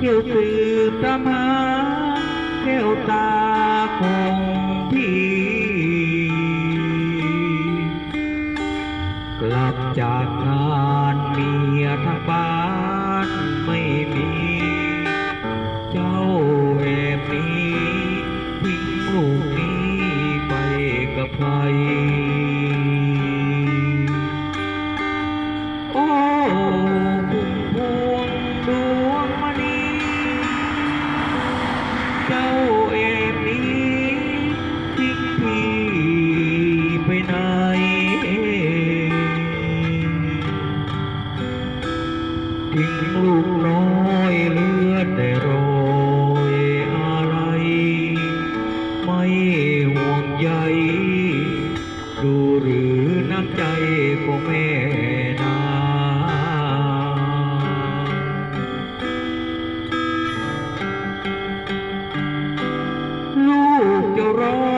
เกี่ยวสืบตามหาแก้วตาของพี่ กลับจากงานเมียทางบ้านไม่ ทิ้งลูกน้อยเหลือแต่รอยอะไร ไม่ห่วงใยดูหรือน้ำใจของแม่นาลูกจะร้อง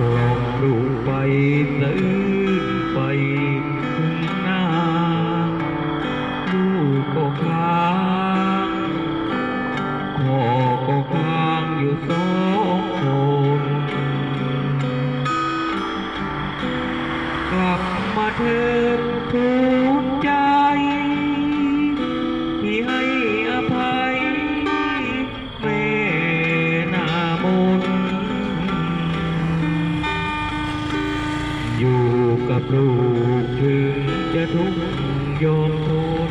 ล่อมลูกไปตื่นไปถึงหน้าลูกก็ค้างพ่อก็ค้างอยู่สองคนกลับมาเถิดทูล กับลูกถึงจะทุกข์ยอมทน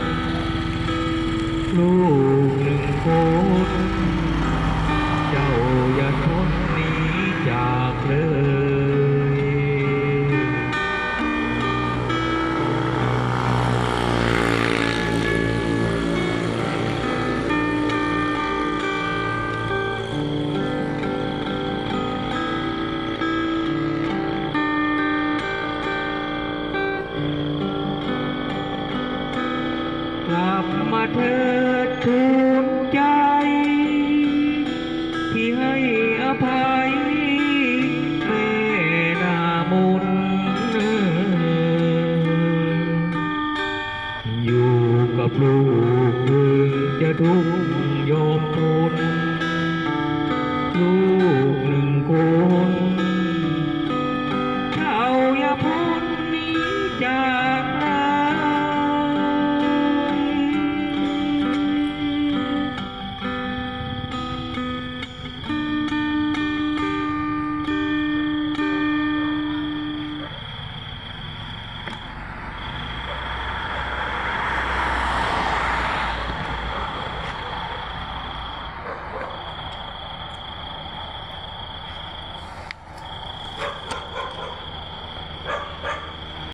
ลูกหนึ่งคน ลับมาเถิดทูลใจ ที่ให้อภัยแม่นามนอยู่กับลูกถึงจะทุกข์ยอมทนลูกหนึ่งกู